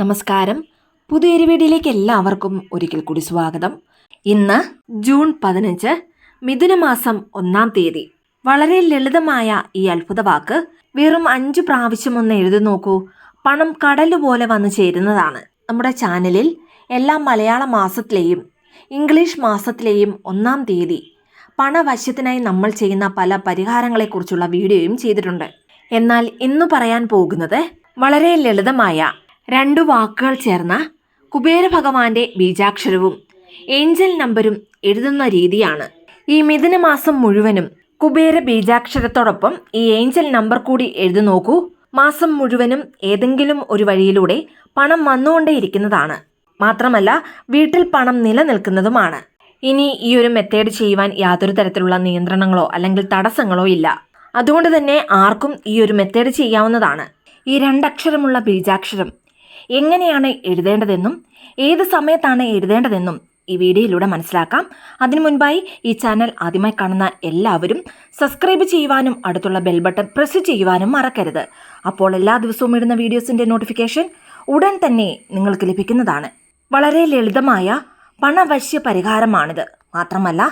നമസ്കാരം. പുതിയൊരു വീഡിയോയിലേക്ക് എല്ലാവർക്കും ഒരിക്കൽ കൂടി സ്വാഗതം. ഇന്ന് ജൂൺ പതിനഞ്ച് മിഥുനമാസം ഒന്നാം തീയതി. വളരെ ലളിതമായ ഈ അത്ഭുത വാക്ക് വെറും അഞ്ചു പ്രാവശ്യം ഒന്ന് എഴുതി നോക്കൂ. പണം കടലുപോലെ വന്നു ചേരുന്നതാണ്. നമ്മുടെ ചാനലിൽ എല്ലാ മലയാള മാസത്തിലെയും ഇംഗ്ലീഷ് മാസത്തിലെയും ഒന്നാം തീയതി പണവശ്യത്തിനായി നമ്മൾ ചെയ്യുന്ന പല പരിഹാരങ്ങളെക്കുറിച്ചുള്ള വീഡിയോയും ചെയ്തിട്ടുണ്ട്. എന്നാൽ ഇന്ന് പറയാൻ പോകുന്നത് വളരെ ലളിതമായ രണ്ടു വാക്കുകൾ ചേർന്ന കുബേര ഭഗവാന്റെ ബീജാക്ഷരവും ഏഞ്ചൽ നമ്പരും എഴുതുന്ന രീതിയാണ്. ഈ മിഥുന മാസം മുഴുവനും കുബേര ബീജാക്ഷരത്തോടൊപ്പം ഈ ഏഞ്ചൽ നമ്പർ കൂടി എഴുതി നോക്കൂ. മാസം മുഴുവനും ഏതെങ്കിലും ഒരു വഴിയിലൂടെ പണം വന്നുകൊണ്ടേയിരിക്കുന്നതാണ്. മാത്രമല്ല വീട്ടിൽ പണം നിലനിൽക്കുന്നതുമാണ്. ഇനി ഈ ഒരു മെത്തേഡ് ചെയ്യുവാൻ യാതൊരു തരത്തിലുള്ള നിയന്ത്രണങ്ങളോ അല്ലെങ്കിൽ തടസ്സങ്ങളോ ഇല്ല. അതുകൊണ്ട് തന്നെ ആർക്കും ഈ ഒരു മെത്തേഡ് ചെയ്യാവുന്നതാണ്. ഈ രണ്ടക്ഷരമുള്ള ബീജാക്ഷരം എങ്ങനെയാണ് എഴുതേണ്ടതെന്നും ഏത് സമയത്താണ് എഴുതേണ്ടതെന്നും ഈ വീഡിയോയിലൂടെ മനസ്സിലാക്കാം. അതിനു മുൻപായി ഈ ചാനൽ ആദ്യമായി കാണുന്ന എല്ലാവരും സബ്സ്ക്രൈബ് ചെയ്യുവാനും അടുത്തുള്ള ബെൽ ബട്ടൺ പ്രസ് ചെയ്യുവാനും മറക്കരുത്. അപ്പോൾ എല്ലാ ദിവസവും ഇടുന്ന വീഡിയോസിന്റെ നോട്ടിഫിക്കേഷൻ ഉടൻ തന്നെ നിങ്ങൾക്ക് ലഭിക്കുന്നതാണ്. വളരെ ലളിതമായ പണവശ്യ പരിഹാരമാണിത്. മാത്രമല്ല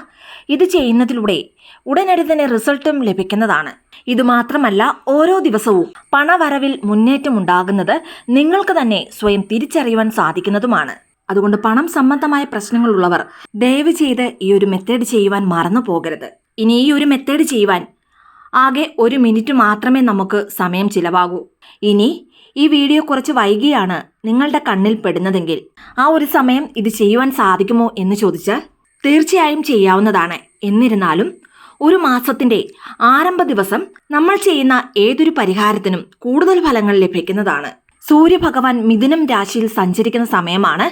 ഇത് ചെയ്യുന്നതിലൂടെ ഉടനടി തന്നെ റിസൾട്ടും ലഭിക്കുന്നതാണ്. ഇത് മാത്രമല്ല ഓരോ ദിവസവും പണവരവിൽ മുന്നേറ്റം ഉണ്ടാകുന്നത് നിങ്ങൾക്ക് തന്നെ സ്വയം തിരിച്ചറിയുവാൻ സാധിക്കുന്നതുമാണ്. അതുകൊണ്ട് പണം സംബന്ധമായ പ്രശ്നങ്ങളുള്ളവർ ദയവ് ചെയ്ത് ഈ ഒരു മെത്തേഡ് ചെയ്യുവാൻ മറന്നു പോകരുത്. ഇനി ഈ ഒരു മെത്തേഡ് ചെയ്യുവാൻ ആകെ ഒരു മിനിറ്റ് മാത്രമേ നമുക്ക് സമയം ചിലവാകൂ. ഇനി ഈ വീഡിയോ കുറച്ച് വൈകിയാണ് നിങ്ങളുടെ കണ്ണിൽ പെടുന്നതെങ്കിൽ ആ ഒരു സമയം ഇത് ചെയ്യുവാൻ സാധിക്കുമോ എന്ന് ചോദിച്ചാൽ തീർച്ചയായും ചെയ്യാവുന്നതാണ്. എന്നിരുന്നാലും ഒരു മാസത്തിന്റെ ആരംഭ ദിവസം നമ്മൾ ചെയ്യുന്ന ഏതൊരു പരിഹാരത്തിനും കൂടുതൽ ഫലങ്ങൾ ലഭിക്കുന്നതാണ്. സൂര്യഭഗവാൻ മിഥുനം രാശിയിൽ സഞ്ചരിക്കുന്ന സമയമാണ്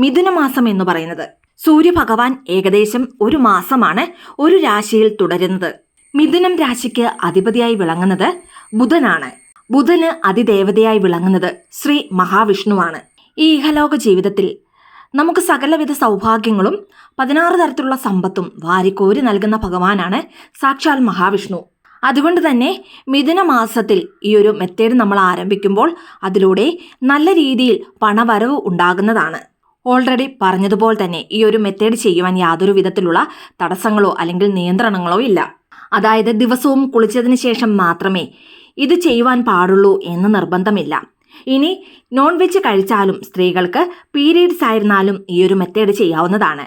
മിഥുന മാസം എന്ന് പറയുന്നത്. സൂര്യഭഗവാൻ ഏകദേശം ഒരു മാസമാണ് ഒരു രാശിയിൽ തുടരുന്നത്. മിഥുനം രാശിക്ക് അധിപതിയായി വിളങ്ങുന്നത് ബുധനാണ്. ബുധന് അതിദേവതയായി വിളങ്ങുന്നത് ശ്രീ മഹാവിഷ്ണുവാണ്. ഈ ഇഹലോക ജീവിതത്തിൽ നമുക്ക് സകലവിധ സൗഭാഗ്യങ്ങളും പതിനാറ് തരത്തിലുള്ള സമ്പത്തും വാരിക്കോരി നൽകുന്ന ഭഗവാനാണ് സാക്ഷാൽ മഹാവിഷ്ണു. അതുകൊണ്ട് തന്നെ മിഥുന മാസത്തിൽ ഈ ഒരു മെത്തേഡ് നമ്മൾ ആരംഭിക്കുമ്പോൾ അതിലൂടെ നല്ല രീതിയിൽ പണവരവ് ഉണ്ടാകുന്നതാണ്. ഓൾറെഡി പറഞ്ഞതുപോലെ തന്നെ ഈ ഒരു മെത്തേഡ് ചെയ്യുവാൻ യാതൊരു വിധത്തിലുള്ള തടസ്സങ്ങളോ അല്ലെങ്കിൽ നിയന്ത്രണങ്ങളോ ഇല്ല. അതായത് ദിവസവും കുളിച്ചതിന് ശേഷം മാത്രമേ ഇത് ചെയ്യുവാൻ പാടുള്ളൂ എന്ന് നിർബന്ധമില്ല. ഇനി നോൺ വെജ് കഴിച്ചാലും സ്ത്രീകൾക്ക് പീരീഡ്സ് ആയിരുന്നാലും ഈ ഒരു മെത്തേഡ് ചെയ്യാവുന്നതാണ്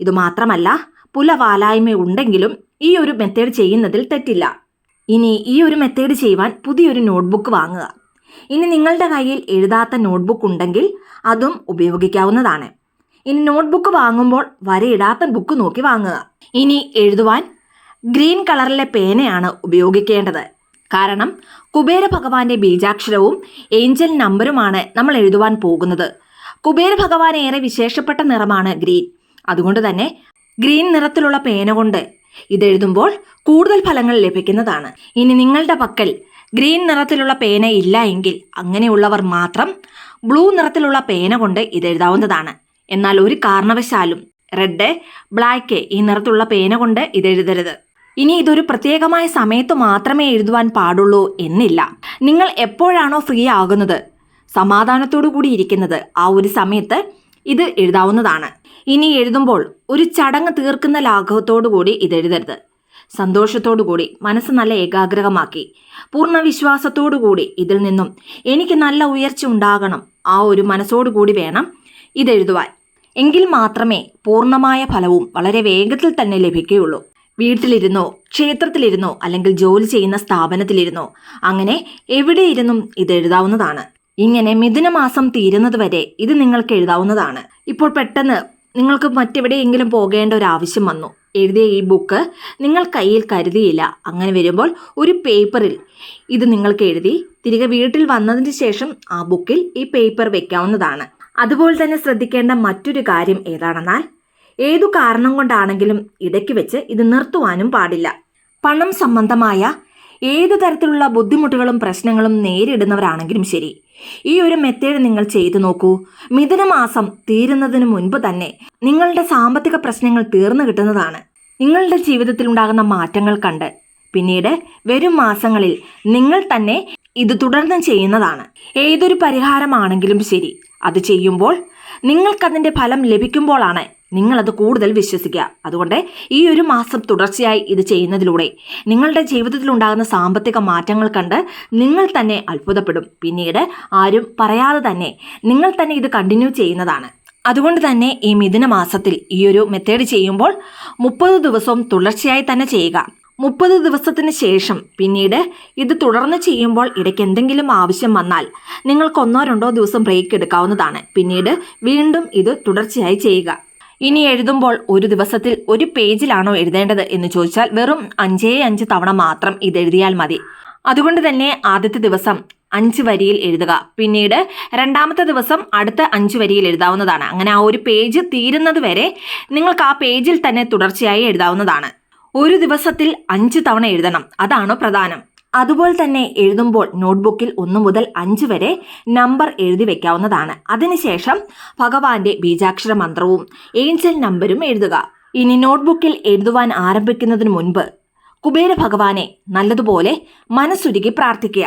ഇതുമാത്രമല്ല പുലവാലായ്മ ഉണ്ടെങ്കിലും ഈ ഒരു മെത്തേഡ് ചെയ്യുന്നതിൽ തെറ്റില്ല. ഇനി ഈ ഒരു മെത്തേഡ് ചെയ്യുവാൻ പുതിയൊരു നോട്ട്ബുക്ക് വാങ്ങുക. ഇനി നിങ്ങളുടെ കയ്യിൽ എഴുതാത്ത നോട്ട്ബുക്ക് ഉണ്ടെങ്കിൽ അതും ഉപയോഗിക്കാവുന്നതാണ്. ഇനി നോട്ട്ബുക്ക് വാങ്ങുമ്പോൾ വരയിടാത്ത ബുക്ക് നോക്കി വാങ്ങുക. ഇനി എഴുതുവാൻ ഗ്രീൻ കളറിലെ പേനയാണ് ഉപയോഗിക്കേണ്ടത്. കാരണം കുബേര ഭഗവാന്റെ ബീജാക്ഷരവും ഏഞ്ചൽ നമ്പറുമാണ് നമ്മൾ എഴുതുവാൻ പോകുന്നത്. കുബേര ഭഗവാൻ ഏറെ വിശേഷപ്പെട്ട നിറമാണ് ഗ്രീൻ. അതുകൊണ്ട് തന്നെ ഗ്രീൻ നിറത്തിലുള്ള പേന കൊണ്ട് ഇതെഴുതുമ്പോൾ കൂടുതൽ ഫലങ്ങൾ ലഭിക്കുന്നതാണ്. ഇനി നിങ്ങളുടെ പക്കൽ ഗ്രീൻ നിറത്തിലുള്ള പേന ഇല്ല എങ്കിൽ അങ്ങനെയുള്ളവർ മാത്രം ബ്ലൂ നിറത്തിലുള്ള പേന കൊണ്ട് ഇത് എഴുതാവുന്നതാണ് എന്നാൽ ഒരു കാരണവശാലും റെഡ് ബ്ലാക്ക് ഈ നിറത്തുള്ള പേന കൊണ്ട് ഇതെഴുതരുത്. ഇനി ഇതൊരു പ്രത്യേകമായ സമയത്ത് മാത്രമേ എഴുതുവാൻ പാടുള്ളൂ എന്നില്ല. നിങ്ങൾ എപ്പോഴാണോ ഫ്രീ ആകുന്നത്? സമാധാനത്തോടു കൂടി ഇരിക്കുന്നത് ആ ഒരു സമയത്ത് ഇത് എഴുതാവുന്നതാണ്. ഇനി എഴുതുമ്പോൾ ഒരു ചടങ്ങ് തീർക്കുന്ന ലാഘവത്തോടു കൂടി ഇത് എഴുതരുത്. സന്തോഷത്തോടു കൂടി മനസ്സ് നല്ല ഏകാഗ്രഹമാക്കി. പൂർണ വിശ്വാസത്തോടു കൂടി ഇതിൽ നിന്നും എനിക്ക് നല്ല ഉയർച്ച ഉണ്ടാകണം. ആ ഒരു മനസ്സോടു കൂടി വേണം ഇതെഴുതുവാൻ എങ്കിൽ മാത്രമേ പൂർണമായ ഫലവും വളരെ വേഗത്തിൽ തന്നെ ലഭിക്കുകയുള്ളൂ. വീട്ടിലിരുന്നോ ക്ഷേത്രത്തിലിരുന്നോ അല്ലെങ്കിൽ ജോലി ചെയ്യുന്ന സ്ഥാപനത്തിലിരുന്നോ അങ്ങനെ എവിടെയിരുന്നും ഇത് എഴുതാവുന്നതാണ്. ഇങ്ങനെ മിഥുന മാസം തീരുന്നത് വരെ ഇത് നിങ്ങൾക്ക് എഴുതാവുന്നതാണ്. ഇപ്പോൾ പെട്ടെന്ന് നിങ്ങൾക്ക് മറ്റെവിടെയെങ്കിലും പോകേണ്ട ഒരു ആവശ്യം വന്നു. എഴുതിയ ഈ ബുക്ക് നിങ്ങൾ കയ്യിൽ കരുതിയില്ല. അങ്ങനെ വരുമ്പോൾ ഒരു പേപ്പറിൽ ഇത് നിങ്ങൾക്ക് എഴുതി തിരികെ വീട്ടിൽ വന്നതിന് ശേഷം ആ ബുക്കിൽ ഈ പേപ്പർ വെക്കാവുന്നതാണ്. അതുപോലെ തന്നെ ശ്രദ്ധിക്കേണ്ട മറ്റൊരു കാര്യം ഏതാണെന്നാൽ ഏതു കാരണം കൊണ്ടാണെങ്കിലും ഇടയ്ക്ക് വെച്ച് ഇത് നിർത്തുവാനും പാടില്ല. പണം സംബന്ധമായ ഏതു തരത്തിലുള്ള ബുദ്ധിമുട്ടുകളും പ്രശ്നങ്ങളും നേരിടുന്നവരാണെങ്കിലും ശരി. ഈ ഒരു മെത്തേഡ് നിങ്ങൾ ചെയ്തു നോക്കൂ. മിഥുനമാസം തീരുന്നതിന് മുൻപ് തന്നെ നിങ്ങളുടെ സാമ്പത്തിക പ്രശ്നങ്ങൾ തീർന്നു കിട്ടുന്നതാണ്. നിങ്ങളുടെ ജീവിതത്തിൽ ഉണ്ടാകുന്ന മാറ്റങ്ങൾ കണ്ട് പിന്നീട് വരും മാസങ്ങളിൽ നിങ്ങൾ തന്നെ ഇത് തുടർന്ന് ചെയ്യുന്നതാണ്. ഏതൊരു പരിഹാരമാണെങ്കിലും ശരി. അത് ചെയ്യുമ്പോൾ നിങ്ങൾക്കതിന്റെ ഫലം ലഭിക്കുമ്പോഴാണ് നിങ്ങളത് കൂടുതൽ വിശ്വസിക്കുക. അതുകൊണ്ട് ഈ ഒരു മാസം തുടർച്ചയായി ഇത് ചെയ്യുന്നതിലൂടെ നിങ്ങളുടെ ജീവിതത്തിൽ ഉണ്ടാകുന്ന സാമ്പത്തിക മാറ്റങ്ങൾ കണ്ട് നിങ്ങൾ തന്നെ അത്ഭുതപ്പെടും. പിന്നീട് ആരും പറയാതെ തന്നെ നിങ്ങൾ തന്നെ ഇത് കണ്ടിന്യൂ ചെയ്യുന്നതാണ്. അതുകൊണ്ട് തന്നെ ഈ മിഥുന മാസത്തിൽ ഈ ഒരു മെത്തേഡ് ചെയ്യുമ്പോൾ മുപ്പത് ദിവസവും തുടർച്ചയായി തന്നെ ചെയ്യുക. മുപ്പത് ദിവസത്തിന് ശേഷം പിന്നീട് ഇത് തുടർന്ന് ചെയ്യുമ്പോൾ ഇടയ്ക്ക് എന്തെങ്കിലും ആവശ്യം വന്നാൽ നിങ്ങൾക്ക് ഒന്നോ രണ്ടോ ദിവസം ബ്രേക്ക് എടുക്കാവുന്നതാണ്. പിന്നീട് വീണ്ടും ഇത് തുടർച്ചയായി ചെയ്യുക. ഇനി എഴുതുമ്പോൾ ഒരു ദിവസത്തിൽ ഒരു പേജിലാണോ എഴുതേണ്ടത് എന്ന് ചോദിച്ചാൽ വെറും അഞ്ചേ അഞ്ച് തവണ മാത്രം ഇത് എഴുതിയാൽ മതി. അതുകൊണ്ട് തന്നെ ആദ്യത്തെ ദിവസം അഞ്ച് വരിയിൽ എഴുതുക. പിന്നീട് രണ്ടാമത്തെ ദിവസം അടുത്ത അഞ്ച് വരിയിൽ എഴുതാവുന്നതാണ്. അങ്ങനെ ആ ഒരു പേജ് തീരുന്നത് വരെ നിങ്ങൾക്ക് ആ പേജിൽ തന്നെ തുടർച്ചയായി എഴുതാവുന്നതാണ്. ഒരു ദിവസത്തിൽ അഞ്ച് തവണ എഴുതണം. അതാണ് പ്രധാനം. അതുപോലെ തന്നെ എഴുതുമ്പോൾ നോട്ട്ബുക്കിൽ ഒന്ന് മുതൽ അഞ്ച് വരെ നമ്പർ എഴുതി വെക്കാവുന്നതാണ്. അതിനുശേഷം ഭഗവാന്റെ ബീജാക്ഷര മന്ത്രവും ഏഞ്ചൽ നമ്പരും എഴുതുക. ഇനി നോട്ട്ബുക്കിൽ എഴുതുവാൻ ആരംഭിക്കുന്നതിന് മുൻപ് കുബേര ഭഗവാനെ നല്ലതുപോലെ മനസ്സുരുകി പ്രാർത്ഥിക്കുക.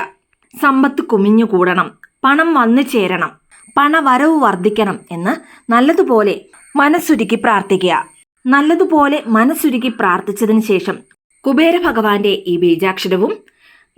സമ്പത്ത് കുമിഞ്ഞു കൂടണം. പണം വന്നു ചേരണം. പണവരവ് വർദ്ധിക്കണം എന്ന് നല്ലതുപോലെ മനസ്സുരുക്കി പ്രാർത്ഥിക്കുക. നല്ലതുപോലെ മനസ്സുരുക്കി പ്രാർത്ഥിച്ചതിന് ശേഷം കുബേര ഭഗവാന്റെ ഈ ബീജാക്ഷരവും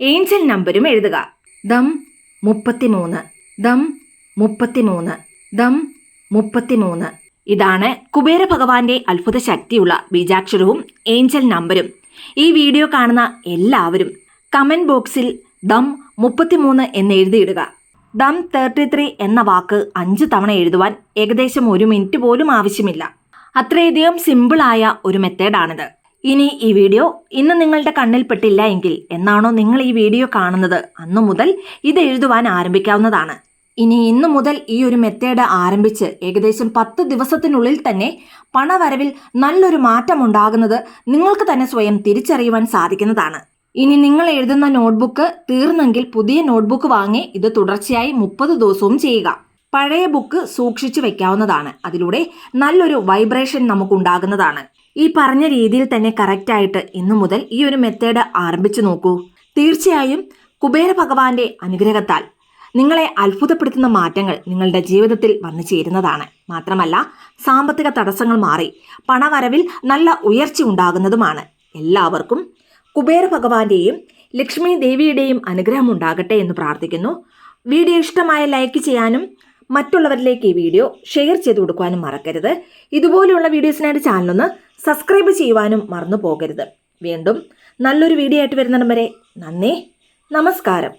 ഏഞ്ചൽ നമ്പരും എഴുതുക. ദം മുപ്പത്തിമൂന്ന് ദം മുപ്പത്തിമൂന്ന് ദം മുപ്പത്തിമൂന്ന്. ഇതാണ് കുബേര ഭഗവാന്റെ അത്ഭുത ശക്തിയുള്ള ബീജാക്ഷരവും ഏഞ്ചൽ നമ്പരും. ഈ വീഡിയോ കാണുന്ന എല്ലാവരും കമന്റ് ബോക്സിൽ ദം മുപ്പത്തിമൂന്ന് എന്ന് എഴുതിയിടുക. ദം തേർട്ടി ത്രീ എന്ന വാക്ക് അഞ്ച് തവണ എഴുതുവാൻ ഏകദേശം ഒരു മിനിറ്റ് പോലും ആവശ്യമില്ല. അത്രയധികം സിമ്പിളായ ഒരു മെത്തേഡാണിത്. ഇനി ഈ വീഡിയോ ഇന്ന് നിങ്ങളുടെ കണ്ണിൽപ്പെട്ടില്ല എങ്കിൽ എന്നാണോ നിങ്ങൾ ഈ വീഡിയോ കാണുന്നത്? അന്നു മുതൽ ഇത് എഴുതുവാൻ ആരംഭിക്കാവുന്നതാണ്. ഇനി ഇന്നു മുതൽ ഈ ഒരു മെത്തേഡ് ആരംഭിച്ച് ഏകദേശം പത്ത് ദിവസത്തിനുള്ളിൽ തന്നെ പണവരവിൽ നല്ലൊരു മാറ്റം ഉണ്ടാകുന്നത് നിങ്ങൾക്ക് തന്നെ സ്വയം തിരിച്ചറിയുവാൻ സാധിക്കുന്നതാണ്. ഇനി നിങ്ങൾ എഴുതുന്ന നോട്ട്ബുക്ക് തീർന്നെങ്കിൽ പുതിയ നോട്ട്ബുക്ക് വാങ്ങി ഇത് തുടർച്ചയായി മുപ്പത് ദിവസവും ചെയ്യുക. പഴയ ബുക്ക് സൂക്ഷിച്ചു വെക്കാവുന്നതാണ്. അതിലൂടെ നല്ലൊരു വൈബ്രേഷൻ നമുക്കുണ്ടാകുന്നതാണ്. ഈ പറഞ്ഞ രീതിയിൽ തന്നെ കറക്റ്റായിട്ട് ഇന്നു മുതൽ ഈ ഒരു മെത്തേഡ് ആരംഭിച്ചു നോക്കൂ. തീർച്ചയായും കുബേര ഭഗവാന്റെ അനുഗ്രഹത്താൽ നിങ്ങളെ അത്ഭുതപ്പെടുത്തുന്ന മാറ്റങ്ങൾ നിങ്ങളുടെ ജീവിതത്തിൽ വന്നു ചേരുന്നതാണ്. മാത്രമല്ല സാമ്പത്തിക തടസ്സങ്ങൾ മാറി പണവരവിൽ നല്ല ഉയർച്ച ഉണ്ടാകുന്നതുമാണ്. എല്ലാവർക്കും കുബേര ഭഗവാന്റെയും ലക്ഷ്മി ദേവിയുടെയും അനുഗ്രഹം ഉണ്ടാകട്ടെ എന്ന് പ്രാർത്ഥിക്കുന്നു. വീഡിയോ ഇഷ്ടമായ ലൈക്ക് ചെയ്യാനും മറ്റുള്ളവരിലേക്ക് ഈ വീഡിയോ ഷെയർ ചെയ്ത് കൊടുക്കുവാനും മറക്കരുത്. ഇതുപോലെയുള്ള വീഡിയോസിനായിട്ട് ചാനലൊന്ന് സബ്സ്ക്രൈബ് ചെയ്യുവാനും മറന്നു പോകരുത് വീണ്ടും നല്ലൊരു വീഡിയോ ആയിട്ട് വരുന്നിടം വരെ നന്ദി. നമസ്കാരം.